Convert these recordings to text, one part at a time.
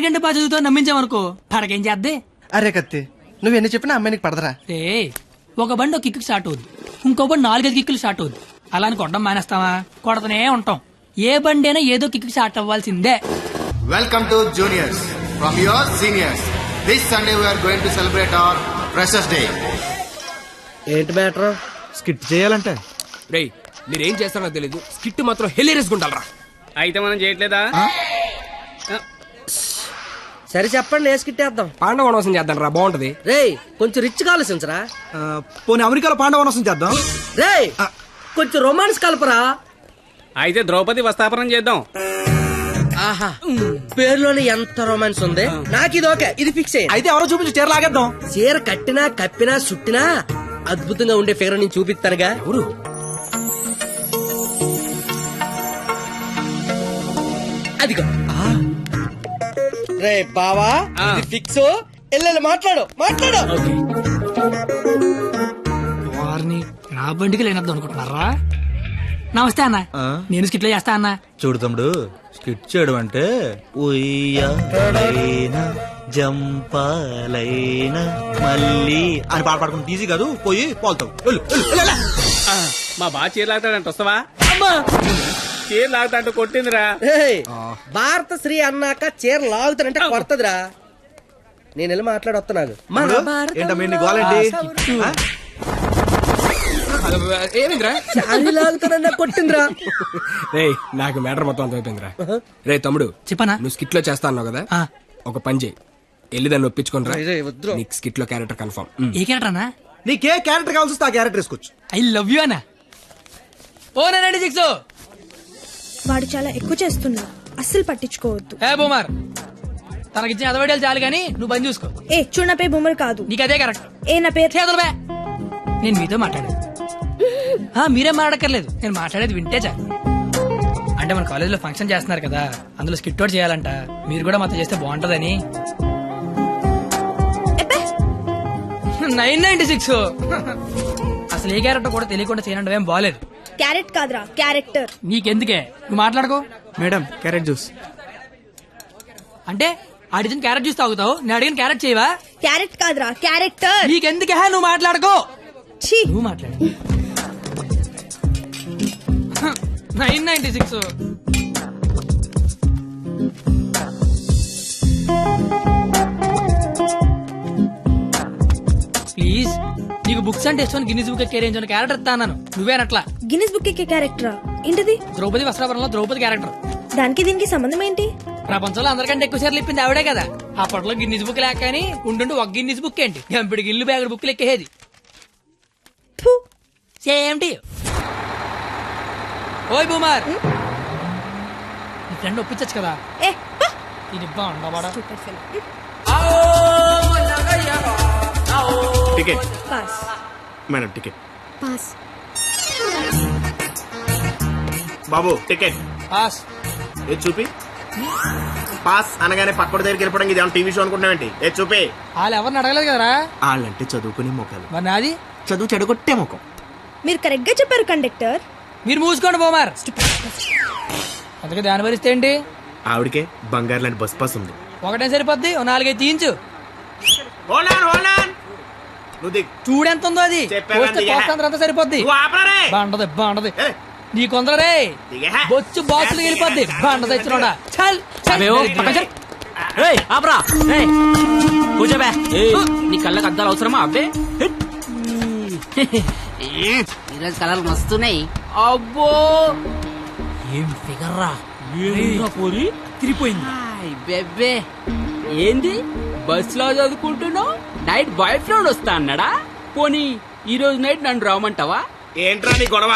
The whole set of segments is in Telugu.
దానికంటే బాగా చదువుతావు నమ్మించామనుకో పడకేం చేద్దే? అరే కత్తి నువ్వు ఎన్ని చెప్పినా అమ్మాయి పడదరా. రే ఒక బండి ఒక కిక్కు స్టార్ట్ అవుద్ది. ఇంకో బండి నాలుగైదు కిక్కులు స్టార్ట్ అవుద్ది. అలా అని కొట్టడం మానేస్తావా? కొడతనే ఉంటాం. ఏ బండి అయినా ఏదో కిక్కు స్టార్ట్ అవ్వాల్సిందే. To juniors. From your seniors. This Sunday we are going to celebrate our Freshers Day. ఏంటి మ్యాటర్? స్కిట్ చేయాలంటే. రేయ్ మీరేం చేస్తారో తెలీదు. స్కిట్ మాత్రం హెలీరియస్ గుండాలరా అయితే మనం చేయట్లేదా? సరే చెప్పండి వేసుకిట్టేద్దాం పాండవ వనవాసం చేద్దాం రా బాగుంటది. రేయ్ కొంచెం రిచ్ ఆలోచించరా? పోనీ అమెరికాలో పాండవనసం చేద్దాం. రేయ్ కొంచెం రొమాన్స్ కలపరా. అయితే ద్రౌపది వస్తాపనం చేద్దాం. ఆహా పేరులోనే ఎంత రొమాన్స్ ఉంది? నాకు ఇది ఓకే ఇది ఫిక్స్ అయ్యింది అయితే ఎవరో చూపించి చీర లాగేద్దాం. చీర కట్టినా కప్పినా చుట్టినా అద్భుతంగా ఉండే ఫిగర్ నేను చూపిస్తానుగా. ఎవరు? అదిగో. రే బావా ఇది ఫిక్స్. ఎల్లెల్లి మాట్లాడు మాట్లాడు. వారిని నా బండికి లేనద్దు అనుకుంటున్నారా? నమస్తే అన్న. నేను స్కిట్లో చేస్తా అన్న. చూడు తమ్ముడు స్కిట్ చేయడం అంటే ఉయ్యాలైనా జంపాలైనా మళ్ళీ అని పాట పాడుకుంటే ఈజీ కాదు. పోయి పోల్తావు. మా బాగా చీర లాగుతాడంట వస్తావా? చీర లాగుతాంటూ కొట్టిందిరా. భారత శ్రీ అన్నాక చీర లాగుతానంటే కొడతదిరా. నేను వెళ్ళి మాట్లాడొస్తున్నాను మన ఏంటమ్మా? ఏమిందిరా? శారీ లాగుతానన్నా కొట్టిందిరా. నాకు మ్యాటర్ మొత్తం అంత అయిపోయిందిరా. రే తమ్ముడు చెప్పనా? నువ్వు స్కిట్లో చేస్తా అన్నావు కదా? ఆ. ఒక పని చేయి. వెళ్ళి దాన్ని రా వద్దురా. నీకు స్కిట్లో క్యారెక్టర్ కన్ఫర్మ్ ఏ క్యారెక్టర్ అన్నా నీకే క్యారెక్టర్ కావాల్సి వస్తే ఆ క్యారెక్టర్ వేసుకోవచ్చు. ఐ లవ్ యూ అన్న. ఓ సిక్స్ వాడు చాలా ఎక్కువ చేస్తున్నాడు. అస్సలు పట్టించుకోవద్దు. ఏ బొమ్మర్ తనకిచ్చిన అదవడాలు చాలు కానీ నువ్వు బంద్ చూసుకో. ఏ చూడు నా పేరు బొమ్మలు కాదు. నీకు అదే కరెక్ట్. ఏ నా పేరు? చేతులు బే. నేను మీతో మాట్లాడేది. ఆ, మీరేం మాట్లాడక్కర్లేదు. నేను మాట్లాడేది వింటే చాలు. అంటే మన కాలేజీలో ఫంక్షన్ చేస్తున్నారు కదా అందులో స్కిట్ అవుట్ చేయాలంట. మీరు కూడా మాతో చేస్తే బాగుంటదని. ఎబ్బే, నైన్ నైన్టీ సిక్స్. అసలు ఏ క్యారెక్టర్ కూడా తెలియకుండా చేయడం ఏం బాగాలేదు క్యారెట్ కాదురా క్యారెక్టర్. నీకెందుకే? నువ్వు మాట్లాడుకో. Madam carrot juice. అంటే అడిగిన క్యారెట్ జ్యూస్ తాగుతావు? నేను అడిగిన క్యారెట్ చేయవా? క్యారెట్ కాదురా క్యారెక్టర్. నీకెందుకే? నువ్వు మాట్లాడుకో. ఛీ. నువ్వు మాట్లాడు. Nine ninety six. ప్లీజ్. నీకు బుక్స్ అంటే ఇష్టం గిన్నీస్ బుక్ రేంజ్ ఉన్న క్యారెక్టర్ ఇస్తాను నువ్వేనట్లా? గిన్నిస్ బుక్ ఎక్కే క్యారెక్టరా ఏంటిది? ద్రౌపది వస్త్రాపురంలో ద్రౌపది క్యారెక్టర్ దానికి దీనికి సంబంధం ఏంటి? ప్రపంచంలో అందరికంటే ఎక్కువ సార్లు ఇప్పింది ఆవిడే కదా. అప్పట్లో గిన్నీస్ బుక్ లేక కానీ ఉండుండి ఒక గిన్నీస్ బుక్ ఏంటి? ఎంపిడి గిల్లు బ్యాగుడు బుక్లు ఎక్కేది ఫు, సేమ్ టీ ఓయ్ బూమర్. నీ ఫ్రెండ్ ఒప్పించచ్చు కదా. ఇది బాగుండవాడా Ticket. Pass madam ticket pass బాబు టికెట్ పాస్ ఏది చూపి? పాస్ అనగానే పక్కడి దగ్గరికి వెళ్ళిపోవడం ఇది ఏమన్నా టీవీ షో అనుకుంటున్నావేంటి ఏ చూపి? వాళ్ళు ఎవరిని అడగలేదు కదరా? వాళ్ళంటే చదువుకునే మొక్కలు మరి నాది? చదువు చెడగొట్టే ముఖం. మీరు కరెక్ట్గా చెప్పారు కండక్టర్ మీరు మూసుకోండి బోమార్. అందుకే దాని భరిస్తే ఏంటి? ఆవిడకే బంగారు లాంటి బస్ పాస్ ఉంది. ఒకటే సరిపోద్ది ఓ నాలుగైదు తీయించు. నువ్వు దిగు. చూడెంత ఉందో అది అంతా సరిపోద్ది. బాగుంటది బాగుంటది. నీ కొందరే. బొచ్చు బాక్సులు వెళ్ళిపోద్ది బాగుంటది ఇచ్చినోడా చల్ చల్. ఆపరా. కూర్చోబే నీ కళ్ళకి అద్దాలు అవసరమా? అబ్బే. ఈరోజు కలర్లు మస్తున్నాయి. అబ్బో. ఏం ఫిగర్ రా? పోరి తిరిపోయింది హాయ్ బెబ్బే. ఏంది? బస్లో చదువుకుంటున్నావు? నైట్ బాయ్ ఫ్రెండ్ వస్తా అన్నాడా? పోనీ ఈ రోజు నైట్ నన్ను రామంటావా ఏంట్రా నీ గొడవ?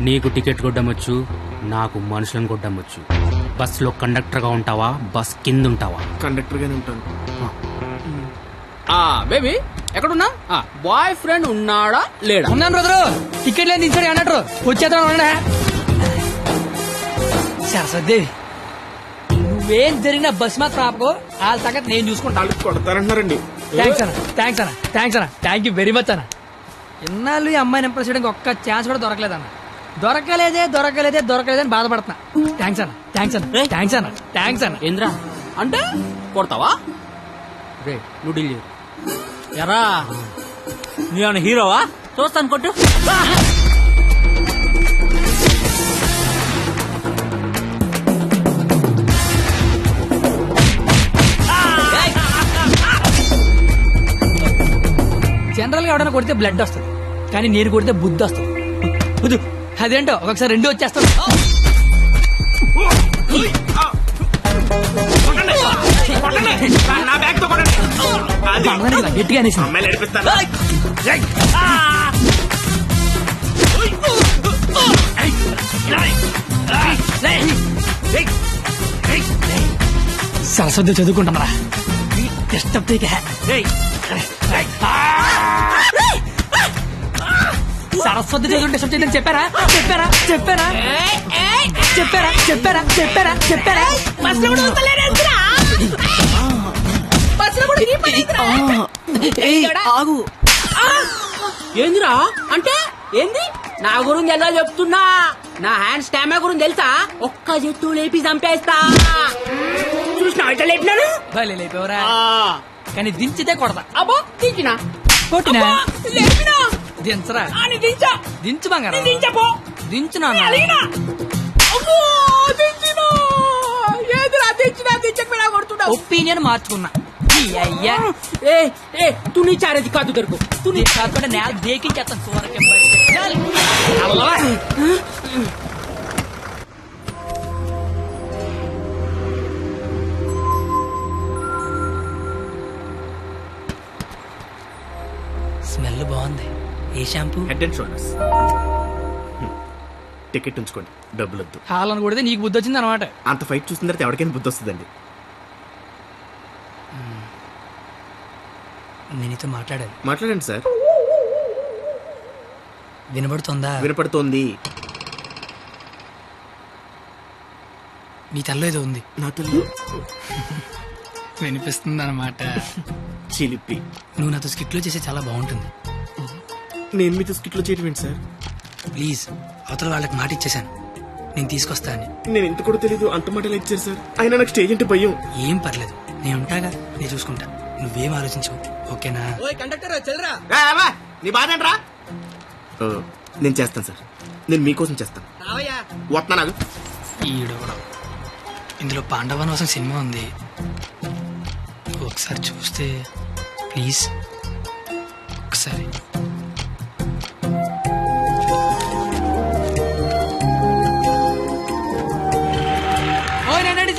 నీకు టికెట్ కొట్టమొచ్చు నాకు మనుషులను కొట్టమొచ్చు. బస్సులో కండక్టర్గా ఉంటావా? బస్ కింద ఉంటావా కండక్టర్ గానే ఉంటాను. ఆ. బేబీ ఎక్కడున్నా బాయ్ ఫ్రెండ్ ఉన్నాడా? లేడా? ఉన్నాను బ్రదరు. టికెట్ లేని దించాడు అన్నట్టు. వచ్చేద్దాం ఉండండి. నువ్వేం జరిగిన బస్ మాత్రం ఆపకో. వాళ్ళ సంగతి నేను చూసుకుంటాను కొడతారంటున్నారండి థ్యాంక్స్ అన్న థ్యాంక్స్ అన్న థ్యాంక్స్ అన్న. థ్యాంక్ యూ వెరీ మచ్ అన్న. ఇన్నాళ్ళు ఈ అమ్మాయిని ఇంప్రెస్ చేయడానికి ఒక్క ఛాన్స్ కూడా దొరకలేదన్న. దొరకలేదే దొరకలేదే దొరకలేదే అని బాధపడుతున్నా. థ్యాంక్స్ అన్న థ్యాంక్స్ అన్న థ్యాంక్స్ అన్న థ్యాంక్స్ అన్న. ఏంద్రా? అంటే కొడతావా? రే నువ్వు డీల్. ఎరా నేను హీరోవా? చూస్తాను కొట్టు. జనరల్గా ఎవడైనా కొడితే బ్లడ్ వస్తుంది. కానీ నేను కొడితే బుద్ధి వస్తుంది. వద్దు. అదేంటో? ఒకసారి రెండు వచ్చేస్తాను. నా బ్యాగ్తో కొట్టండి. అది. మనదానికి ఇలా గట్టిగా అనేసి అమ్మాయిలు నడిపిస్తాను సరస్వతి చదువుకుంటున్నారా డిస్టర్బ్ చేయక సరస్వతి చదువు డిస్టర్బ్ చేయదని చెప్పారా? చెప్పారా? చెప్పారా? చెప్పారా? చెప్పారా? చెప్పారా? చెప్పారా? ఆగు. ఏందిరా? అంటే ఏంది? నా గురించి ఎలా చెప్తున్నా? నా హ్యాండ్ స్టామా గురించి తెలుసా? ఒక్క చెట్టు లేపి చంపేస్తా. చూసినా ఎట్లా లేపినాను భలే లేపేవరా. కానీ దించితే కొడతా. అబ్బో దించినా. కొట్టినా? అబ్బా, లేపినా? దించరా? అని దించా. దించు బంగారం. దించపో దించు నాన్న. ఒపీనియన్ మార్చుకున్నా. అయ్యా. ఏ ఏ తు నీ చారేది కాదు దొరుకు. తు నీ కాకుండా నేల దేకించేస్తాను చూరకే ఏ shampoo? Head and shoulders ticket ఉంచుకోండి. డబ్బులు వద్దు హాలను కొడితే నీకు బుద్ధి వచ్చింది అనమాట అంత ఫైట్ చూసిన తర్వాత ఎవరికైనా బుద్ధి వస్తుందండి. నేను నీతో మాట్లాడాలి. మాట్లాడండి సార్. వినబడుతుందా? వినపడుతోంది. నీ తల్లో ఏదో ఉంది. నా తల్లి? వినిపిస్తుంది అనమాట చిలిపి. నువ్వు నాతో స్కిట్లో చేస్తే చాలా బాగుంటుంది. నేను మీతో స్కిట్లో చేయటం ఏంటి సార్? ప్లీజ్ అవతల వాళ్ళకి మాట ఇచ్చేశాను. నేను తీసుకొస్తా అని నేను ఎంత కూడా తెలీదు అంత మాటలు ఇచ్చారు సార్? అయినా నాకు స్టేజ్ అంటే భయం. ఏం పర్లేదు నేను ఉంటాగా నేను చూసుకుంటా. నువ్వేం ఆలోచించవు ఓకేనా? కండక్టర్ చెల్లరా నీ నేను చేస్తాను సార్. నేను మీకోసం చేస్తాను. రావయ్యా. వస్తున్నా నాకు ఈడు కూడా. ఇందులో పాండవనవాసం సినిమా ఉంది. ఒకసారి చూస్తే ప్లీజ్. ఒకసారి.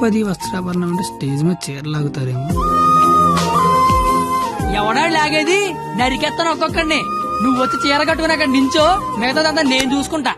ద్రౌపది వస్త్రాభరణం అంటే స్టేజ్ మీద చీరలాగుతారేమో ఎవడా లాగేది? నరికెత్తను ఒక్కొక్కడిని. నువ్వు వచ్చి చీర కట్టుకుని అక్కడ నించో మిగతాదంతా నేను చూసుకుంటా.